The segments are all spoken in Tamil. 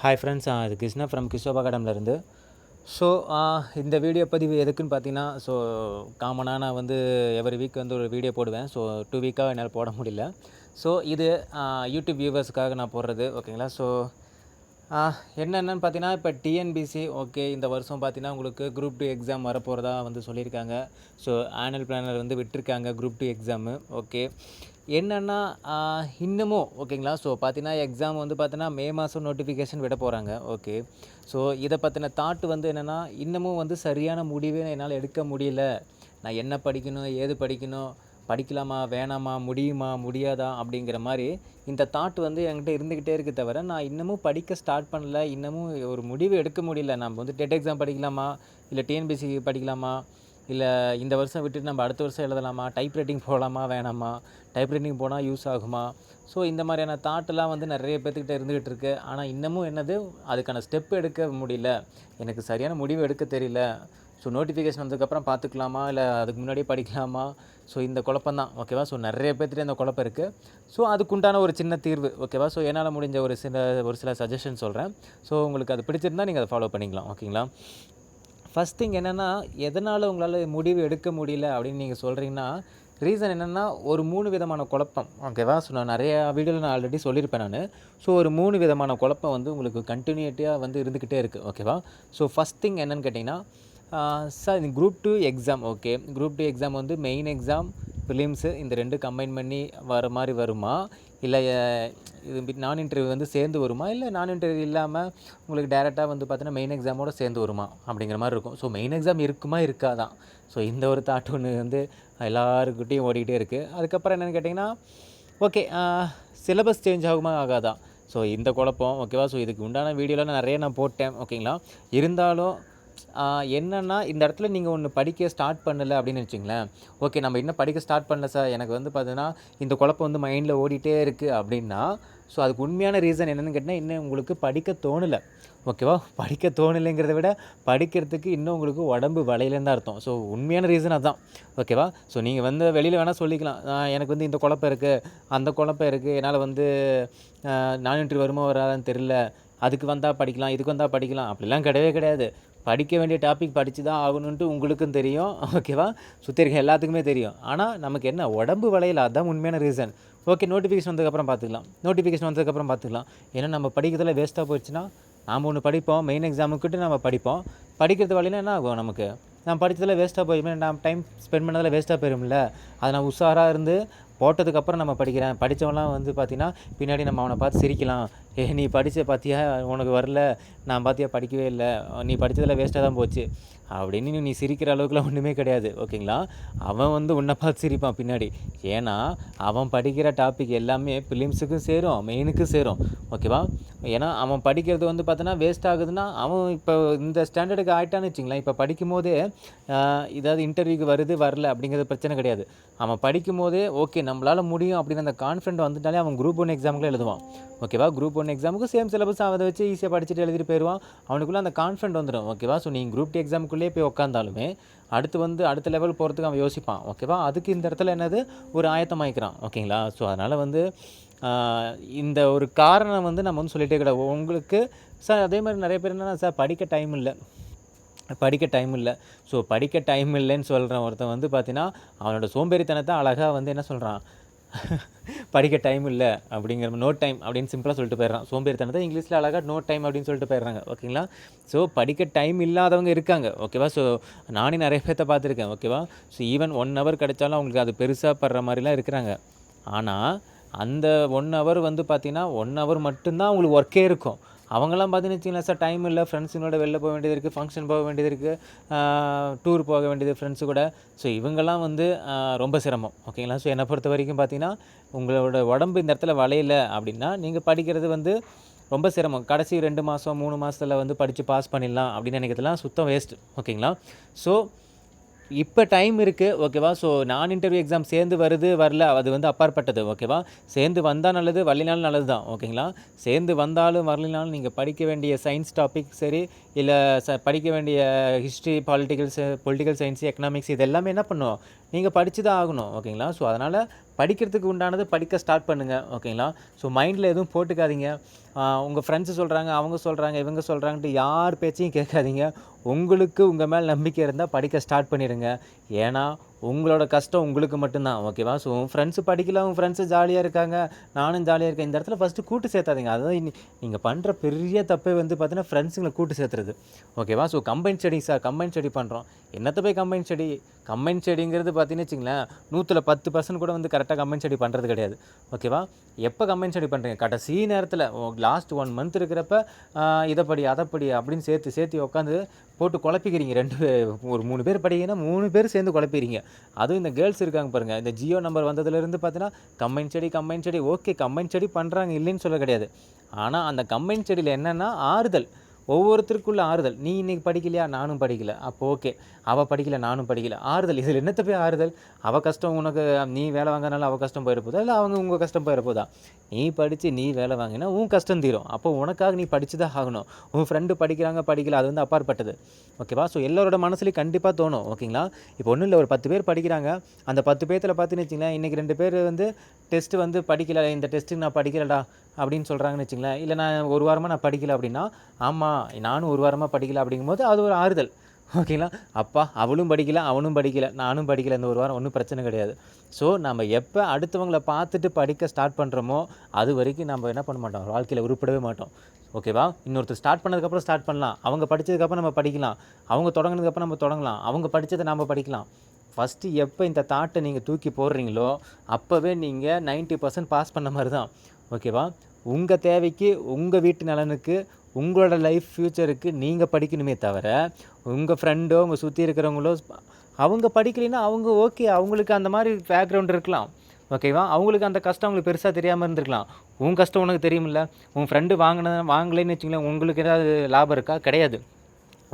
ஹாய் ஃப்ரெண்ட்ஸ் இது கிருஷ்ணா ஃப்ரம் கிஷோபா ஸோ இந்த வீடியோ பதிவு எதுக்குன்னு பார்த்தீங்கன்னா ஸோ காமனாக நான் வந்து எவ்ரி வீக் வந்து ஒரு வீடியோ போடுவேன். ஸோ டூ வீக்காக என்னால் போட முடியல. ஸோ இது யூடியூப் வியூவர்ஸுக்காக நான் போடுறது ஓகேங்களா ஸோ என்னென்னு பார்த்தீங்கன்னா இப்போ டிஎன்பிசி ஓகே இந்த வருஷம் பார்த்தீங்கன்னா உங்களுக்கு குரூப் டூ எக்ஸாம் வரப்போகிறதா வந்து சொல்லியிருக்காங்க. ஸோ ஆனுவல் பிளானர் வந்து விட்டுருக்காங்க குரூப் டூ எக்ஸாமு ஓகே என்னென்னா இன்னமும் ஓகேங்களா? ஸோ பார்த்தீங்கன்னா எக்ஸாம் வந்து பார்த்தீங்கன்னா மே மாதம் நோட்டிஃபிகேஷன் விட போகிறாங்க ஓகே. ஸோ இதை பற்றின தாட் வந்து என்னென்னா இன்னமும் வந்து சரியான முடிவே என்னால் எடுக்க முடியல. நான் என்ன படிக்கணும் ஏது படிக்கணும் படிக்கலாமா வேணாமா முடியுமா முடியாதா அப்படிங்கிற மாதிரி இந்த தாட் வந்து என்கிட்ட இருந்துக்கிட்டே இருக்கு தவிர நான் இன்னமும் படிக்க ஸ்டார்ட் பண்ணல இன்னமும் ஒரு முடிவு எடுக்க முடியல. நம்ம வந்து டெட் எக்ஸாம் படிக்கலாமா? இல்லை டிஎன்பிசி படிக்கலாமா? இல்லை இந்த வருஷம் விட்டுட்டு நம்ம அடுத்த வருஷம் எழுதலாமா? டைப் ரைட்டிங் போகலாமா? வேணாமா? டைப் ரைட்டிங் போனால் யூஸ் ஆகுமா? ஸோ இந்த மாதிரியான தாட்டெல்லாம் வந்து நிறைய பேர்த்துக்கிட்ட இருந்துகிட்டு இருக்கு. ஆனால் இன்னமும் என்னது? அதுக்கான ஸ்டெப் எடுக்க முடியல. எனக்கு சரியான முடிவு எடுக்க தெரியல. ஸோ நோட்டிஃபிகேஷன் வந்ததுக்கப்புறம் பார்த்துக்கலாமா? இல்லை அதுக்கு முன்னாடியே படிக்கலாமா? ஸோ இந்த குழப்பம் தான். ஓகேவா ஸோ நிறைய பேர்த்துட்டு இந்த குழப்பம் இருக்குது ஸோ அதுக்குண்டான ஒரு சின்ன தீர்வு. ஓகேவா ஸோ என்னால் முடிஞ்ச ஒரு சில ஒரு சில சஜஷன் சொல்கிறேன் ஸோ உங்களுக்கு அது பிடிச்சிருந்தா நீங்கள் அதை ஃபாலோ பண்ணிக்கலாம். ஓகேங்களா ஃபஸ்ட் திங் என்னென்னா எதனால் உங்களால் முடிவு எடுக்க முடியல அப்படின்னு நீங்கள் சொல்கிறீங்கன்னா ரீசன் என்னென்னா ஒரு மூணு விதமான குழப்பம். ஓகேவா ஸோ நான் நிறையா வீடியோவில் நான் ஆல்ரெடி சொல்லியிருப்பேன் நான். ஸோ ஒரு மூணு விதமான குழப்பம் வந்து உங்களுக்கு கண்டினியூட்டியாக வந்து இருந்துக்கிட்டே இருக்குது ஓகேவா ஸோ ஃபஸ்ட் திங் என்னென்னு கேட்டிங்கன்னா சார் இந்த group two exam okay group two exam வந்து மெயின் எக்ஸாம் ஃபிலிம்ஸு இந்த ரெண்டு கம்பைன் பண்ணி வர மாதிரி வருமா? இல்லை இது நான் இன்டர்வியூ வந்து சேர்ந்து வருமா? இல்லை நான் இன்டர்வியூ இல்லாமல் உங்களுக்கு டேரெக்டாக வந்து பார்த்தீங்கன்னா மெயின் எக்ஸாமோட சேர்ந்து வருமா? அப்படிங்கிற மாதிரி இருக்கும். ஸோ மெயின் எக்ஸாம் இருக்குமா இருக்காதான் ஸோ இந்த ஒரு தாட் ஒன்று வந்து எல்லாருக்கிட்டையும் ஓடிக்கிட்டே இருக்குது அதுக்கப்புறம் என்னென்னு கேட்டிங்கன்னா ஓகே சிலபஸ் சேஞ்ச் ஆகுமா ஆகாதா? ஸோ இந்த குழப்பம் ஓகேவா ஸோ இதுக்கு உண்டான வீடியோலாம் நான் நிறைய நான் போட்டேன் ஓகேங்களா இருந்தாலும் என்னென்னா இந்த இடத்துல நீங்கள் ஒன்று படிக்க ஸ்டார்ட் பண்ணலை அப்படின்னு வச்சுங்களேன் ஓகே நம்ம இன்னும் படிக்க ஸ்டார்ட் பண்ணல சார் எனக்கு வந்து பார்த்தீங்கன்னா இந்த குழப்பம் வந்து மைண்டில் ஓடிட்டே இருக்குது அப்படின்னா ஸோ அதுக்கு உண்மையான ரீசன் என்னென்னு கேட்டால் இன்னும் உங்களுக்கு படிக்க தோணலை. ஓகேவா படிக்க தோணலைங்கிறத விட படிக்கிறதுக்கு இன்னும் உங்களுக்கு உடம்பு வலையிலேருந்து அர்த்தம். ஸோ உண்மையான ரீசன் அதுதான் ஓகேவா ஸோ நீங்கள் வந்து வெளியில் வேணால் சொல்லிக்கலாம். எனக்கு வந்து இந்த குழப்பம் இருக்குது அந்த குழப்பம் இருக்குது என்னால் வந்து நான் இன்ட்ரி வருமா வராதான்னு தெரில அதுக்கு வந்தால் படிக்கலாம் இதுக்கு வந்தால் படிக்கலாம். அப்படிலாம் கிடையவே கிடையாது. படிக்க வேண்டிய டாபிக் படித்து தான் ஆகணுன்ட்டு உங்களுக்கும் தெரியும். ஓகேவா சுற்றி இருக்க எல்லாத்துக்குமே தெரியும். ஆனால் நமக்கு என்ன? உடம்பு வளையல அதுதான் உண்மையான ரீசன் ஓகே நோட்டிஃபிகேஷன் வந்ததுக்கப்புறம் பார்த்துக்கலாம். நோட்டிஃபிகேஷன் வந்ததுக்கப்புறம் பார்த்துக்கலாம். ஏன்னா நம்ம படிக்கிறதுல வேஸ்ட்டாக போயிடுச்சுன்னா நாம் ஒன்று படிப்போம் மெயின் எக்ஸாமுக்கிட்டு நம்ம படிப்போம். படிக்கிறது வழியில என்ன ஆகும் நமக்கு? நான் படித்ததில் வேஸ்ட்டாக போயிருமே நான் டைம் ஸ்பெண்ட் பண்ணதில் வேஸ்ட்டாக போயிரும்ல. அதை நான் உஷாராக இருந்து போட்டதுக்கப்புறம் நம்ம படிக்கிறேன். படித்தவங்களாம் வந்து பார்த்திங்கன்னா பின்னாடி நம்ம அவனை பார்த்து சிரிக்கலாம். ஏ நீ படித்த பார்த்தியா உனக்கு வரல. நான் பார்த்தியா படிக்கவே இல்லை. நீ படித்ததில் வேஸ்ட்டாக தான் போச்சு. அப்படின்னு நீ சிரிக்கிற அளவுக்குலாம் ஒன்றுமே கிடையாது. ஓகேங்களா? அவன் வந்து உன்னை பார்த்து சிரிப்பான் பின்னாடி. ஏன்னா அவன் படிக்கிற டாபிக் எல்லாமே ஃபிலிம்ஸுக்கும் சேரும் மெயினுக்கும் சேரும். ஓகேவா? ஏன்னா அவன் படிக்கிறது வந்து பார்த்தோன்னா வேஸ்ட் ஆகுதுன்னா அவன் இப்போ இந்த ஸ்டாண்டர்டுக்கு ஆகிட்டான்னு வச்சுங்களேன். இப்போ படிக்கும் போதே ஆஹ், இன்டர்வியூக்கு வருது வரல அப்படிங்கிறது பிரச்சனை கிடையாது. அவன் படிக்கும் போதே ஓகே நம்மளால் முடியும் அப்படின்னு அந்த கான்ஃபிடென்ட் வந்துட்டாலே அவன் குரூப் ஒன் எக்ஸாமுக்குள்ள எழுதுவான். ஓகேவா? குரூப் ஒன் எக்ஸாமுக்கு சேம் சிலபஸ் அதை வச்சு ஈஸியாக படிச்சுட்டு எழுதிட்டு போயிடுவான் அவனுக்குள்ளே அந்த கான்ஃபிடென்ட் வந்துடும் ஓகேவா ஸோ நீங்கள் குரூப் டி எக்ஸாமுக்குள்ளேயே போய் உட்காந்தாலுமே அடுத்து வந்து அடுத்த லெவல் போகிறதுக்கு அவன் யோசிப்பான். ஓகேவா அதுக்கு இந்த இடத்துல என்னது? ஒரு ஆயத்தமாயிக்கிறான் ஓகேங்களா ஸோ அதனால் வந்து இந்த ஒரு காரணம் வந்து நம்ம வந்து சொல்லிகிட்டே கிடையாது உங்களுக்கு சார் அதே மாதிரி நிறைய பேர் என்னென்னா சார் படிக்க டைம் இல்லை. படிக்க டைம் இல்லை. ஸோ படிக்க டைம் இல்லைன்னு சொல்கிறேன் ஒருத்தன் வந்து பார்த்தீங்கன்னா அவனோட சோம்பேறித்தனத்தை அழகாக வந்து என்ன சொல்கிறான் படிக்க டைம் இல்லை அப்படிங்கிற நோ டைம் அப்படின்னு சிம்பிளாக சொல்லிட்டு போயிடுறான். சோம்பேறித்தனத்தை இங்கிலீஷில் அழகாக நோ டைம் அப்படின்னு சொல்லிட்டு போயிடுறாங்க. ஓகேங்களா ஸோ படிக்க டைம் இல்லாதவங்க இருக்காங்க. ஓகேவா ஸோ நானே நிறைய பேர்த்த பார்த்துருக்கேன். ஓகேவா ஸோ ஈவன் ஒன் ஹவர் கிடைச்சாலும் அவங்களுக்கு அது பெருசாக படுற மாதிரிலாம் இருக்கிறாங்க. ஆனால் அந்த ஒன் ஹவர் வந்து பார்த்திங்கன்னா ஒன் ஹவர் மட்டும்தான் அவங்களுக்கு ஒர்க்கே இருக்கும். அவங்கெல்லாம் பார்த்தீங்கன்னு வச்சிங்களேன் சார் டைம் இல்லை. ஃப்ரெண்ட்ஸுங்களோட வெளில போக வேண்டியது இருக்குது ஃபங்க்ஷன் போக வேண்டியது இருக்குது டூர் போக வேண்டியது ஃப்ரெண்ட்ஸு கூட. ஸோ இவங்கெல்லாம் வந்து ரொம்ப சிரமம். ஓகேங்களா ஸோ என்னை பொறுத்த வரைக்கும் பார்த்தீங்கன்னா உங்களோட உடம்பு இந்த இடத்துல வளையல அப்படின்னா நீங்கள் படிக்கிறது வந்து ரொம்ப சிரமம். கடைசி ரெண்டு மாதம் மூணு மாதத்தில் வந்து படித்து பாஸ் பண்ணிடலாம் அப்படின்னு நினைக்கிறதுலாம் சுத்தம் வேஸ்ட் ஓகேங்களா ஸோ இப்போ டைம் இருக்குது ஓகேவா ஸோ நான் இன்டர்வியூ எக்ஸாம் சேர்ந்து வருது வரல அது வந்து அப்பாற்பட்டது ஓகேவா சேர்ந்து வந்தால் நல்லது வரலினாலும் நல்லது தான் ஓகேங்களா சேர்ந்து வந்தாலும் வரலினாலும் நீங்கள் படிக்க வேண்டிய சயின்ஸ் டாபிக் சரி இல்லை ச படிக்க வேண்டிய history political political science economics இது எல்லாமே என்ன பண்ணும்? நீங்கள் படித்து தான் ஆகணும் ஓகேங்களா? ஸோ அதனால் படிக்கிறதுக்கு உண்டானது படிக்க ஸ்டார்ட் பண்ணுங்கள் ஓகேங்களா? ஸோ மைண்டில் எதுவும் போட்டுக்காதீங்க. உங்கள் ஃப்ரெண்ட்ஸு சொல்கிறாங்க அவங்க சொல்கிறாங்க இவங்க சொல்கிறாங்கன்ட்டு யார் பேச்சையும் கேட்காதீங்க. உங்களுக்கு உங்கள் மேல் நம்பிக்கை இருந்தால் படிக்க ஸ்டார்ட் பண்ணிடுங்க. ஏன்னா உங்களோட கஷ்டம் உங்களுக்கு மட்டும்தான் ஓகேவா ஸோ உன் ஃப்ரெண்ட்ஸு படிக்கல உன் ஃப்ரெண்ட்ஸு ஜாலியாக இருக்காங்க நானும் ஜாலியாக இருக்கேன். இந்த இடத்துல ஃபஸ்ட்டு கூட்டு சேர்த்தாதீங்க. அதுதான் நீங்கள் பண்ணுற பெரிய தப்பே வந்து பார்த்தீங்கன்னா ஃப்ரெண்ட்ஸுங்களை கூட்டு சேர்த்துறது. ஓகேவா so combine study sir combine study பண்ணுறோம் என்னத்தை போய் கம்பைன் ஸ்டடி கம்பைன் ஸ்டடிங்கிறது பார்த்தீங்கன்னு வச்சுங்களேன் நூற்றில் பத்து பர்சன்ட் கூட வந்து கரெக்டாக கம்பைன் ஸ்டடி பண்ணுறது கிடையாது. ஓகேவா எப்போ கம்பைன் ஸ்டடி பண்ணுறீங்க கடைசி நேரத்தில் லாஸ்ட் ஒன் மந்த் இருக்கிறப்ப இதைப்படி அதைப்படி அப்படின்னு சேர்த்து சேர்த்து உட்காந்து போட்டு குழப்பிக்கிறீங்க. ரெண்டு ஒரு மூணு பேர் படிங்கன்னா மூணு பேர் சேர்ந்து குழப்பிக்கிறீங்க. அதுவும் இந்த கேர்ள்ஸ் இருக்காங்க பாருங்கள் இந்த ஜியோ நம்பர் வந்ததுலேருந்து பார்த்தீங்கன்னா கம்பைன் செடி கம்பைன் செடி ஓகே கம்பைன் செடி பண்ணுறாங்க இல்லைன்னு சொல்ல கிடையாது. ஆனால் அந்த கம்பைன் செடியில் என்னென்னா ஆறுதல். ஒவ்வொருத்தருக்குள்ள ஆறுதல். நீ இன்னைக்கு படிக்கலையா? நானும் படிக்கல. அப்போ ஓகே அவள் படிக்கல நானும் படிக்கல. ஆறுதல் இதில் என்னத்த போய் ஆறுதல்? அவள் கஷ்டம் உனக்கு நீ வேலை வாங்கினால அவள் கஷ்டம் போயிருப்போதா இல்லை அவங்க உங்கள் கஷ்டம் போயிருப்போதா நீ படித்து நீ வேலை வாங்கினா உன் கஷ்டம் தீரும். அப்போ உனக்காக நீ படித்து தான் ஆகணும். உன் ஃப்ரெண்டு படிக்கிறாங்க படிக்கல அது வந்து அப்பாற்பட்டது. ஓகேவா ஸோ எல்லாரோட மனசுலேயும் கண்டிப்பாக தோணும். ஓகேங்களா இப்போ ஒன்றும் இல்லை ஒரு பத்து பேர் படிக்கிறாங்க. அந்த பத்து பேர்த்தில் பார்த்துன்னு வச்சிங்களேன் இன்றைக்கி ரெண்டு பேர் வந்து டெஸ்ட்டு வந்து படிக்கல. இந்த டெஸ்ட்டுக்கு நான் படிக்கலடா அப்படின்னு சொல்கிறாங்கன்னு வச்சுங்களேன். இல்லை நான் ஒரு வாரமாக நான் படிக்கல அப்படின்னா ஆமாம் நானும் ஒரு வாரமாக படிக்கல அப்படிங்கும்போது அது ஒரு ஆறுதல். ஓகேங்களா? அப்பா அவளும் படிக்கல அவனும் படிக்கல நானும் படிக்கல இந்த ஒரு வாரம் ஒன்றும் பிரச்சனை கிடையாது. ஸோ நம்ம எப்போ அடுத்தவங்களை பார்த்துட்டு படிக்க ஸ்டார்ட் பண்ணுறோமோ அது வரைக்கும் நம்ம என்ன பண்ண மாட்டோம்? வாழ்க்கையில் உருப்படவே மாட்டோம். ஓகேவா இன்னொருத்தர் ஸ்டார்ட் பண்ணதுக்கப்புறம் ஸ்டார்ட் பண்ணலாம். அவங்க படித்ததுக்கப்புறம் நம்ம படிக்கலாம். அவங்க தொடங்கினதுக்கப்புறம் நம்ம தொடங்கலாம். அவங்க படித்ததை நம்ம படிக்கலாம். ஃபஸ்ட்டு எப்போ இந்த தாட்டை நீங்கள் தூக்கி போடுறீங்களோ அப்போவே நீங்கள் 90% பர்சன்ட் பாஸ் பண்ண மாதிரி தான் ஓகேவா உங்கள் தேவைக்கு உங்கள் வீட்டு நலனுக்கு உங்களோட லைஃப் ஃப்யூச்சருக்கு நீங்கள் படிக்கணுமே தவிர உங்கள் ஃப்ரெண்டோ உங்கள் சுற்றி இருக்கிறவங்களோ அவங்க படிக்கலைன்னா அவங்க ஓகே அவங்களுக்கு அந்த மாதிரி பேக்ரவுண்ட் இருக்கலாம். ஓகேவா அவங்களுக்கு அந்த கஷ்டம் அவங்களுக்கு பெருசாக தெரியாமல் இருந்திருக்கலாம். உன் கஷ்டம் உனக்கு தெரியுமில்ல உன் ஃப்ரெண்டு வாங்கின வாங்கலைன்னு வச்சுங்களேன் உங்களுக்கு ஏதாவது லாபம் இருக்கா? கிடையாது.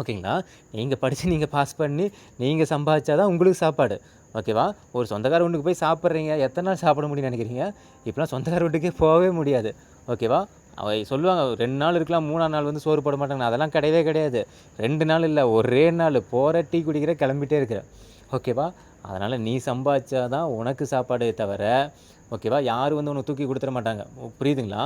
ஓகேங்களா நீங்கள் படித்து நீங்கள் பாஸ் பண்ணி நீங்கள் சம்பாதிச்சா தான் உங்களுக்கு சாப்பாடு. ஓகேவா ஒரு சொந்தக்கார வீட்டுக்கு போய் சாப்பிட்றீங்க. எத்தனை நாள் சாப்பிட முடியும்னு நினைக்கிறீங்க? இப்போலாம் சொந்தக்கார வீட்டுக்கே போகவே முடியாது. ஓகேவா அவ சொல்லுவாங்க ரெண்டு நாள் இருக்கலாம் மூணாம் நாள் வந்து சோறு போட மாட்டாங்க அதெல்லாம் கிடையவே கிடையாது. ரெண்டு நாள் இல்லை ஒரே நாள். போகிற டீ குடிக்கிற கிளம்பிட்டே இருக்கிற. ஓகேவா? அதனால் நீ சம்பாதிச்சா தான் உனக்கு சாப்பாடே தவிர ஓகேவா? யாரும் வந்து உனக்கு தூக்கி கொடுத்துட மாட்டாங்க. புரியுதுங்களா?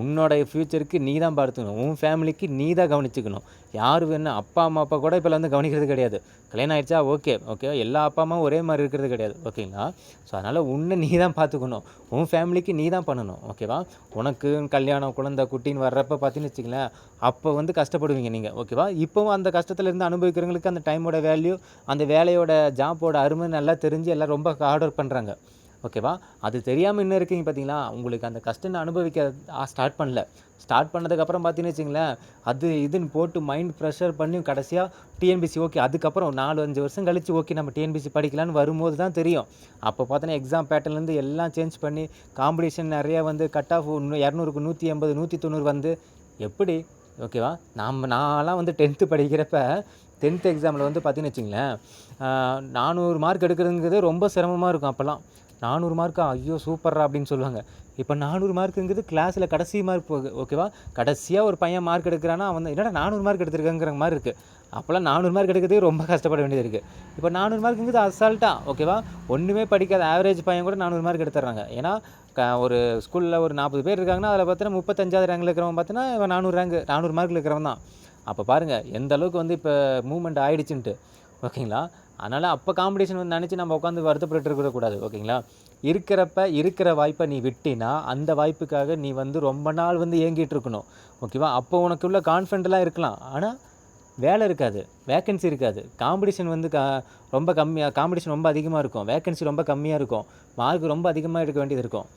உன்னோட ஃப்யூச்சருக்கு நீ தான் பார்த்துக்கணும். உன் ஃபேமிலிக்கு நீ தான் கவனிச்சுக்கணும். யார் வேணும் அப்பா அம்மா அப்பா கூட இப்போ வந்து கவனிக்கிறது கிடையாது. கல்யாணம் ஆகிடுச்சா ஓகே. ஓகே எல்லா அப்பா அம்மாவும் ஒரே மாதிரி இருக்கிறது கிடையாது. ஓகேங்களா? ஸோ அதனால் உன்னை நீ தான் பார்த்துக்கணும். உன் ஃபேமிலிக்கு நீ தான் பண்ணணும். ஓகேவா? உனக்கு கல்யாணம் குழந்தை குட்டின்னு வர்றப்ப பார்த்தீங்கன்னு வச்சுங்களேன் அப்போ வந்து கஷ்டப்படுவீங்க நீங்கள் ஓகேவா? இப்போவும் அந்த கஷ்டத்தில் இருந்து அனுபவிக்கிறவங்களுக்கு அந்த டைமோட வேல்யூ அந்த வேலையோட ஜாப்போட அருமை நல்லா தெரிஞ்சு எல்லாம் ரொம்ப ஹார்ட் ஒர்க் பண்ணுறாங்க ஓகேவா? அது தெரியாமல் இன்னும் இருக்கீங்க பார்த்தீங்களா உங்களுக்கு அந்த கஷ்டம் அனுபவிக்க ஸ்டார்ட் பண்ணல. ஸ்டார்ட் பண்ணதுக்கப்புறம் பார்த்தீங்கன்னு வச்சுங்களேன் அது இதுன்னு போட்டு மைண்ட் ப்ரெஷர் பண்ணி கடைசியாக டிஎன்பிசி ஓகே அதுக்கப்புறம் நாலு அஞ்சு வருஷம் கழித்து ஓகே நம்ம டிஎன்பிசி படிக்கலான்னு வரும்போது தான் தெரியும். அப்போ பார்த்தோன்னா எக்ஸாம் பேட்டர்லேருந்து எல்லாம் சேஞ்ச் பண்ணி காம்படிஷன் நிறையா வந்து கட் ஆஃப் இரநூறுக்கு நூற்றி எண்பது நூற்றி தொண்ணூறு வந்து எப்படி? ஓகேவா? நாம் நான்லாம் வந்து டென்த்து படிக்கிறப்ப டென்த் எக்ஸாமில் வந்து பார்த்தீங்கன்னு வச்சுங்களேன் நானூறு மார்க் எடுக்கிறதுங்கிறது ரொம்ப சிரமமாக இருக்கும் அப்போல்லாம். நானூறு மார்க்கா ஐயோ சூப்பர்ரா அப்படின்னு சொல்லுவாங்க. இப்போ நானூறு மார்க்குங்கிறது கிளாஸில் கடைசி மார்க் போகுது ஓகேவா கடைசியாக ஒரு பையன் மார்க் எடுக்கிறான்னா அவன் என்னடா நானூறு மார்க் எடுத்திருக்காங்கிற மாதிரி இருக்குது அப்போல்லாம் நானூறு மார்க் எடுக்கிறதுக்கு ரொம்ப கஷ்டப்பட வேண்டியது இருக்குது இப்போ நானூறு மார்க்குங்கிறது அசால்ட்டாக ஓகேவா ஒன்றுமே படிக்காத ஆவரேஜ் பையன் கூட நானூறு மார்க் எடுத்துடுறாங்க ஏன்னா க ஒரு ஸ்கூலில் ஒரு நாற்பது பேர் இருக்காங்கன்னா அதில் பார்த்தீங்கன்னா முப்பத்தஞ்சாவது ரேங்கில் இருக்கிறவன் பார்த்தீங்கன்னா இவன் நானூறு ரேங்க் நானூறு மார்க்கில் இருக்கிறவன் தான். அப்போ பாருங்கள் எந்த அளவுக்கு வந்து இப்போ மூவ்மெண்ட் ஆகிடுச்சின்ட்டு ஓகேங்களா? அதனால் அப்போ காம்படிஷன் வந்து நினச்சி நம்ம உட்காந்து வருத்தப்பட்டு இருக்கக்கூடாது ஓகேங்களா? இருக்கிறப்ப இருக்கிற வாய்ப்பை நீ விட்டினா அந்த வாய்ப்புக்காக நீ வந்து ரொம்ப நாள் வந்து ஏங்கிட்டு இருக்கணும். ஓகேவா? அப்போ உனக்குள்ள கான்ஃபிடென்ட்லாம் இருக்கலாம். ஆனால் வேலை இருக்காது. வேக்கன்சி இருக்காது. காம்படிஷன் வந்து கா ரொம்ப கம்மியாக காம்படிஷன் ரொம்ப அதிகமாக இருக்கும். வேக்கன்சி ரொம்ப கம்மியாக இருக்கும். மார்க் ரொம்ப அதிகமாக எடுக்க வேண்டியது இருக்கும்.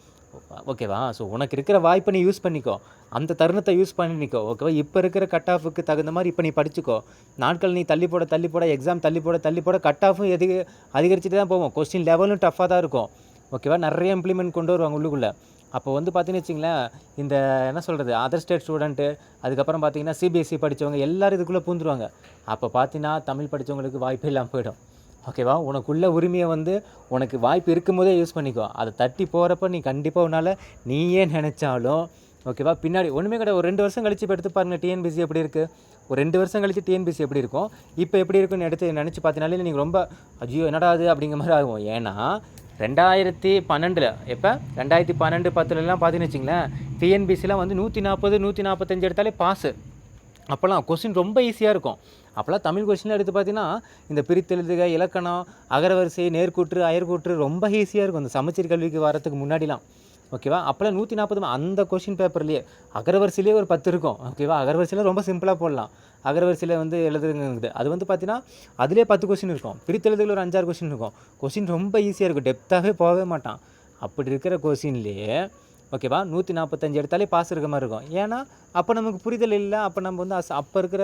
ஓகேவா? ஸோ உனக்கு இருக்கிற வாய்ப்பை நீ யூஸ் பண்ணிக்கோ. அந்த தருணத்தை யூஸ் பண்ணிக்கோ ஓகேவா? இப்போ இருக்கிற கட் ஆஃபுக்கு தகுந்த மாதிரி இப்போ நீ படிச்சுக்கோ. நாட்கள் நீ தள்ளி போட தள்ளி போட எக்ஸாம் தள்ளி போட தள்ளி போட கட் ஆஃபும் எது அதிகரிச்சுட்டு தான் போவோம் கொஸ்டின் லெவலும் டஃப்பாக தான் இருக்கும். ஓகேவா? நிறைய இம்ப்ளிமெண்ட் கொண்டு வருவாங்க உள்ளுக்குள்ளே. அப்போ வந்து பார்த்தீங்கன்னு வச்சிங்களேன் இந்த என்ன சொல்கிறது அதர் ஸ்டேட் ஸ்டூடெண்ட்டு அதுக்கப்புறம் பார்த்தீங்கன்னா சிபிஎஸ்சி படித்தவங்க எல்லாரும் இதுக்குள்ளே பூந்துருவாங்க. அப்போ பார்த்தீங்கன்னா தமிழ் படித்தவங்களுக்கு வாய்ப்பே இல்லாமல் போயிடும். ஓகேவா? உனக்குள்ள உரிமையை வந்து உனக்கு வாய்ப்பு இருக்கும்போதே யூஸ் பண்ணிக்கோ. அதை தட்டி போகிறப்ப நீ கண்டிப்பாக உன்னால் நீயே நினச்சாலும் ஓகேவா? பின்னாடி ஒன்றுமே கிடையாது. ஒரு ரெண்டு வருஷம் கழிச்சு இப்போ எடுத்து பாருங்கள் டிஎன்பிசி எப்படி இருக்குது ஒரு ரெண்டு வருஷம் கழிச்சு டிஎன்பிசி எப்படி இருக்கும்? இப்போ எப்படி இருக்குன்னு எடுத்து நினச்சி பார்த்தீங்கனாலே நீங்கள் ரொம்ப ஐயோ என்னடா அது அப்படிங்கிற மாதிரி ஆகும். ஏன்னா ரெண்டாயிரத்தி பன்னெண்டில் எப்போ? ரெண்டாயிரத்தி பன்னெண்டு பத்துலலாம் பார்த்தீங்கன்னு வச்சிங்களேன் டிஎன்பிசிலாம் வந்து நூற்றி நாற்பது நூற்றி நாற்பத்தஞ்சு எடுத்தாலே பாஸு அப்போல்லாம் கொஸ்டின் ரொம்ப ஈஸியாக இருக்கும். அப்போல்லாம் தமிழ் கொஸ்டின் எடுத்து பார்த்தீங்கன்னா இந்த பிரித்தெழுதுக இலக்கணம் அகரவரிசை நேர்கூற்று அயர்கூற்று ரொம்ப ஈஸியாக இருக்கும். இந்த சமச்சீர் கல்விக்கு வரதுக்கு முன்னாடிலாம். ஓகேவா அப்போல்லாம் நூற்றி நாற்பது அந்த கொஷின் பேப்பர்லேயே அகரவரிசையிலே ஒரு பத்து இருக்கும். ஓகேவா அகரவரிசையில் ரொம்ப சிம்பிளாக போடலாம். அகரவரிசையில் வந்து எழுதுங்கிறது அது வந்து பார்த்தீங்கன்னா அதுலேயே பத்து கொஷின் இருக்கும். பிரித்தெழுதுகள் ஒரு அஞ்சாறு கொஷின் இருக்கும். கொஷின் ரொம்ப ஈஸியாக இருக்கும். டெப்த்தாகவே போகவே மாட்டான். அப்படி இருக்கிற கொஷின்லேயே ஓகேவா? நூற்றி நாற்பத்தஞ்சு எடுத்தாலே பாஸ் இருக்க மாதிரி இருக்கும். ஏன்னா அப்போ நமக்கு புரிதல் இல்லை. அப்போ நம்ம வந்து அஸ் அப்போ இருக்கிற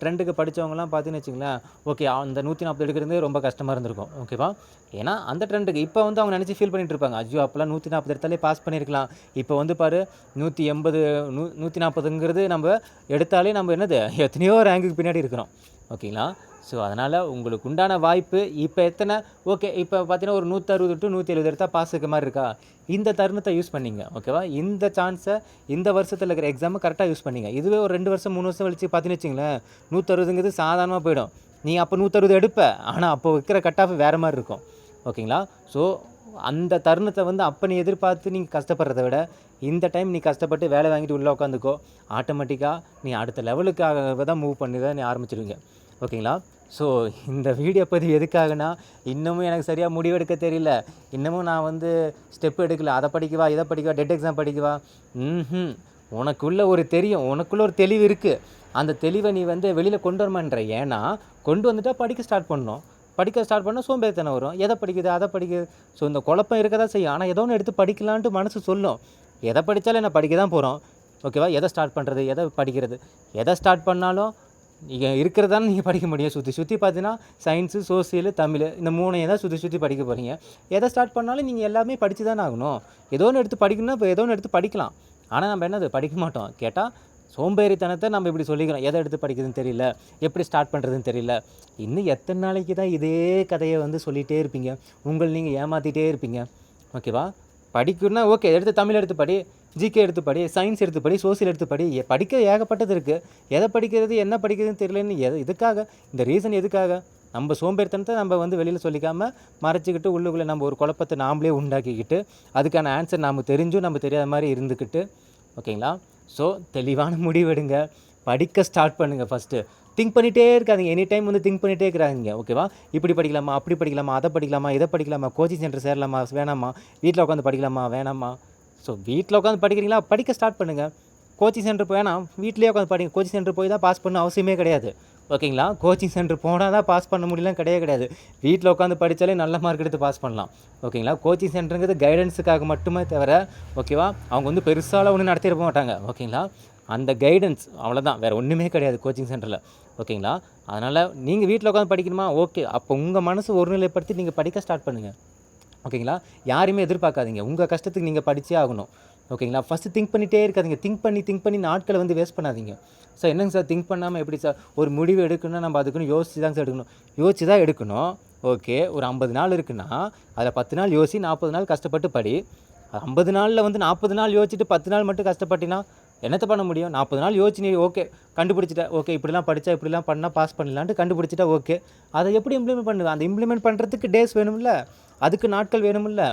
ட்ரெண்டுக்கு படித்தவங்கலாம் பார்த்தீங்கன்னு வச்சுங்களேன் ஓகே அந்த நூற்றி நாற்பது எடுக்கிறதே ரொம்ப கஷ்டமாக இருந்திருக்கும். ஓகேவா? ஏன்னா அந்த ட்ரெண்டுக்கு இப்போ வந்து அவங்க நினச்சி ஃபீல் பண்ணிட்டு இருப்பாங்க. ஐயோ அப்போலாம் நூற்றி நாற்பது எடுத்தாலே பாஸ் பண்ணியிருக்கலாம் இப்போ வந்து பாரு நூற்றி எண்பது நூ நூற்றி நாற்பதுங்கிறது நம்ம எடுத்தாலே நம்ம என்னது எத்தனையோ ரேங்குக்கு பின்னாடி இருக்கிறோம். ஓகேங்களா? ஸோ அதனால் உங்களுக்கு உண்டான வாய்ப்பு இப்போ எத்தனை? ஓகே இப்போ பார்த்தீங்கன்னா ஒரு நூற்றறுபது டு நூற்றி எழுபது எடுத்தால் பாஸ் இருக்க மாதிரி இருக்கா? இந்த தருணத்தை யூஸ் பண்ணிங்க ஓகேவா இந்த சான்ஸை இந்த வருஷத்தில் இருக்கிற எக்ஸாமை கரெக்டாக யூஸ் பண்ணிங்க. இதுவே ஒரு ரெண்டு வருஷம் மூணு வருஷம் கழிச்சு பார்த்தீங்கன்னு வச்சிங்களேன் நூற்றறுபதுங்கிறது சாதாரணமாக போயிடும். நீ அப்போ நூற்றறுபது எடுப்ப ஆனால் அப்போ வைக்கிற கட் ஆஃப் வேறு மாதிரி இருக்கும் ஓகேங்களா ஸோ அந்த தருணத்தை வந்து அப்போ நீ எதிர்பார்த்து நீங்கள் கஷ்டப்படுறத விட இந்த டைம் நீ கஷ்டப்பட்டு வேலை வாங்கிட்டு உள்ளே உட்காந்துக்கோ ஆட்டோமேட்டிக்காக நீ அடுத்த லெவலுக்காக தான் மூவ் பண்ணி தான் நீ ஆரம்பிச்சிருவீங்க. ஓகேங்களா? ஸோ இந்த வீடியோ பதிவு எதுக்காகனா இன்னமும் எனக்கு சரியாக முடிவெடுக்க தெரியல. இன்னமும் நான் வந்து ஸ்டெப் எடுக்கல. அதை படிக்கவா இதை படிக்கவா டெட் எக்ஸாம் படிக்கவா? ம் உனக்குள்ளே ஒரு தெரியும். உனக்குள்ளே ஒரு தெளிவு இருக்குது அந்த தெளிவை நீ வந்து வெளியில் கொண்டு வரமான்ற ஏன்னா கொண்டு வந்துட்டா படிக்க ஸ்டார்ட் பண்ணோம். படிக்க ஸ்டார்ட் பண்ணால் சோம்பேறித்தனம் வரும். எதை படிக்குது அதை படிக்குது. ஸோ இந்த குழப்பம் இருக்க தான் செய்யும். ஆனால் ஏதோ ஒன்று எடுத்து படிக்கலான்ட்டு மனசு சொல்லும். எதை படித்தாலும் என்ன படிக்க தான் போகிறோம் ஓகேவா? எதை ஸ்டார்ட் பண்ணுறது எதை படிக்கிறது? எதை ஸ்டார்ட் பண்ணாலும் நீங்கள் இருக்கிறதான நீங்கள் படிக்க முடியும். சுற்றி சுற்றி பார்த்தீங்கன்னா சயின்ஸு சோசியல் தமிழ் இந்த மூணையும் தான் சுற்றி சுற்றி படிக்க போகிறீங்க எதை ஸ்டார்ட் பண்ணாலும் நீங்கள் எல்லாமே படித்து தானே ஆகணும். ஏதோ ஒன்று எடுத்து படிக்கணும்னா இப்போ ஏதோ ஒன்று எடுத்து படிக்கலாம். ஆனால் நம்ம என்னது? படிக்க மாட்டோம். கேட்டால் சோம்பேறித்தனத்தை நம்ம இப்படி சொல்லிக்கிறோம். எதை எடுத்து படிக்கிறதுன்னு தெரியல. எப்படி ஸ்டார்ட் பண்ணுறதுன்னு தெரியல. இன்னும் எத்தனை நாளைக்கு தான் இதே கதையை வந்து சொல்லிகிட்டே இருப்பீங்க? உங்களை நீங்கள் ஏமாற்றிட்டே இருப்பீங்க. ஓகேவா? படிக்கணும்னா ஓகே எடுத்து தமிழ் எடுத்து படி. ஜிகே எடுத்து படி சயின்ஸ் எடுத்து படி சோசியல் எடுத்து படி படிக்க ஏகப்பட்டது இருக்குது எதை படிக்கிறது என்ன படிக்கிறதுன்னு தெரியலன்னு எது இதுக்காக இந்த ரீசன் எதுக்காக? நம்ம சோம்பேறித்தனத்தை நம்ம வந்து வெளியில் சொல்லிக்காமல் மறைச்சிக்கிட்டு உள்ளுக்குள்ளே நம்ம ஒரு குழப்பத்தை நாமளே உண்டாக்கிக்கிட்டு அதுக்கான ஆன்சர் நாம் தெரிஞ்சும் நம்ம தெரியாத மாதிரி இருந்துக்கிட்டு ஓகேங்களா? ஸோ தெளிவான முடிவெடுங்க. படிக்க ஸ்டார்ட் பண்ணுங்கள் ஃபஸ்ட்டு திங்க் பண்ணிகிட்டே இருக்காதிங்க. எனி டைம் வந்து திங்க் பண்ணிகிட்டே இருக்கிறாங்க ஓகேவா? இப்படி படிக்கலாமா? அப்படி படிக்கலாமா? அதை படிக்கலாமா? இதை படிக்கலாமா? கோச்சிங் சென்டர் சேரலாமா? வேணாமா? வீட்டில் உட்காந்து படிக்கலாமா? வேணாமா? ஸோ வீட்டில் உட்காந்து படிக்கிறீங்களா? படிக்க ஸ்டார்ட் பண்ணுங்கள் கோச்சிங் சென்டர் வேணாம் வீட்லேயே உட்காந்து படிங்க. கோச்சிங் சென்டர் போய் தான் பாஸ் பண்ண அவசியமே கிடையாது. ஓகேங்களா கோச்சிங் சென்டர் போனால் தான் பாஸ் பண்ண முடியலாம் கிடையவே கிடையாது. வீட்டில் உட்காந்து படித்தாலே நல்ல மார்க் எடுத்து பாஸ் பண்ணலாம். ஓகேங்களா கோச்சிங் சென்டருங்கிறது கைடன்ஸுக்காக மட்டுமே தவிர ஓகேவா அவங்க வந்து பெருசால ஒன்றும் நடத்திட மாட்டாங்க. ஓகேங்களா அந்த கைடன்ஸ் அவ்வளோதான் வேறு ஒன்றுமே கிடையாது கோச்சிங் சென்டரில் ஓகேங்களா அதனால் நீங்கள் வீட்டில் உட்காந்து படிக்கணுமா? ஓகே அப்போ உங்கள் மனசு ஒருநிலைப்படுத்தி நீங்கள் படிக்க ஸ்டார்ட் பண்ணுங்கள் ஓகேங்களா? யாரையுமே எதிர்பார்க்காதீங்க. உங்கள் கஷ்டத்துக்கு நீங்கள் படித்தே ஆகணும். ஓகேங்களா? ஃபஸ்ட்டு திங்க் பண்ணிகிட்டே இருக்காதீங்க. திங்க் பண்ணி திங்க் பண்ணி நாட்களை வந்து வேஸ்ட் பண்ணாதீங்க. சார் என்னங்க சார் திங்க் பண்ணாமல் எப்படி சார் ஒரு முடிவு எடுக்கணும்னா நம்ம அதுக்குன்னு யோசிச்சு தான் சார் எடுக்கணும். யோசிச்சு தான் எடுக்கணும். ஓகே. ஒரு ஐம்பது நாள் இருக்குன்னா அதில் பத்து நாள் யோசி நாற்பது நாள் கஷ்டப்பட்டு படி. ஐம்பது நாளில் வந்து நாற்பது நாள் யோசிச்சுட்டு பத்து நாள் மட்டும் கஷ்டப்பட்டினா என்னத்த பண்ண முடியும்? நாற்பது நாள் யோசிச்சு நீ ஓகே கண்டுபிடிச்சிட்ட. ஓகே இப்படிலாம் படித்தா இப்படிலாம் பண்ணால் பாஸ் பண்ணலான்ட்டு கண்டுபிடிச்சிட்டா ஓகே அதை எப்படி இம்ப்ளிமெண்ட் பண்ணுவேன் அந்த இம்ப்ளிமெண்ட் பண்ணுறதுக்கு டேஸ் வேணும்ல. அதுக்கு நாட்கள் வேணும்ல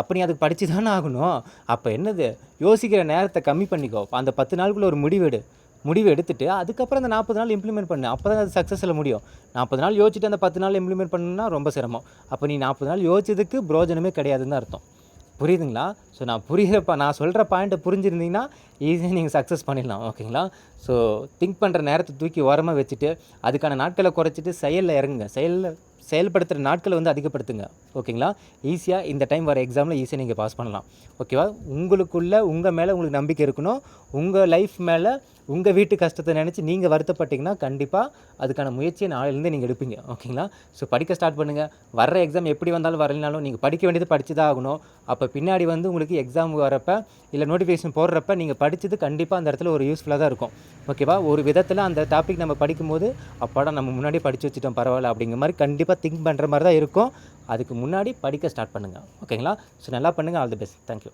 அப்போ நீ அதுக்கு படித்து தானே ஆகணும். அப்போ என்னது? யோசிக்கிற நேரத்தை கம்மி பண்ணிக்கோ. அந்த பத்து நாளுக்குள்ளே ஒரு முடிவெடு. முடிவு எடுத்துட்டு அதுக்கப்புறம் அந்த நாற்பது நாள் இம்ப்ளிமெண்ட் பண்ணு. அப்போ தான் அது சக்ஸஸில் முடியும். நாற்பது நாள் யோசிச்சுட்டு அந்த பத்து நாள் இம்ப்ளிமெண்ட் பண்ணணும்னா ரொம்ப சிரமம். அப்போ நீ நாற்பது நாள் யோசிச்சதுக்கு பிரோஜனமே கிடையாதுன்னு அர்த்தம். புரியுதுங்களா? ஸோ நான் புரியிறப்ப நான் சொல்கிற பாயிண்ட்டை புரிஞ்சிருந்தீங்கன்னா ஈஸியாக நீங்கள் சக்ஸஸ் பண்ணிடலாம். ஓகேங்களா? ஸோ திங்க் பண்ணுற நேரத்தை தூக்கி ஓரமாக வச்சுட்டு அதுக்கான நாட்களை குறைச்சிட்டு செயலில் இறங்குங்க. செயலில் செயல்படுத்துகிற நாட்களை வந்து அதிகப்படுத்துங்க. ஓகேங்களா? ஈஸியாக இந்த டைம் வர எக்ஸாமில் ஈஸியாக நீங்கள் பாஸ் பண்ணலாம். ஓகேவா? உங்களுக்குள்ள உங்கள் மேலே உங்களுக்கு நம்பிக்கை இருக்கணும். உங்கள் லைஃப் மேலே உங்கள் வீட்டு கஷ்டத்தை நினச்சி நீங்கள் வருத்தப்பட்டீங்கன்னா கண்டிப்பாக அதுக்கான முயற்சியை நாளையிலேருந்து நீங்கள் எடுப்பீங்க. ஓகேங்களா? ஸோ படிக்க ஸ்டார்ட் பண்ணுங்கள் வர்ற எக்ஸாம் எப்படி வந்தாலும் வரலனாலும் நீங்கள் படிக்க வேண்டியது படிச்சு தான் ஆகணும். அப்போ பின்னாடி வந்து உங்களுக்கு எக்ஸாம் வரப்ப இல்லை நோட்டிஃபிகேஷன் போடுறப்ப நீங்கள் படித்தது கண்டிப்பாக அந்த இடத்துல ஒரு யூஸ்ஃபுல்லாக தான் இருக்கும். ஓகேவா? ஒரு விதத்தில் அந்த டாபிக் நம்ம படிக்கும்போது அப்பாடா நம்ம முன்னாடி படித்து வச்சுட்டோம் பரவாயில்ல அப்படிங்கிற மாதிரி கண்டிப்பாக கண்டிப்பாக திங்க் பண்ணுற மாதிரி தான் இருக்கும். அதுக்கு முன்னாடி படிக்க ஸ்டார்ட் பண்ணுங்கள் ஓகேங்களா ஸோ நல்லா பண்ணுங்கள் ஆல் தி பெஸ்ட் தேங்க்யூ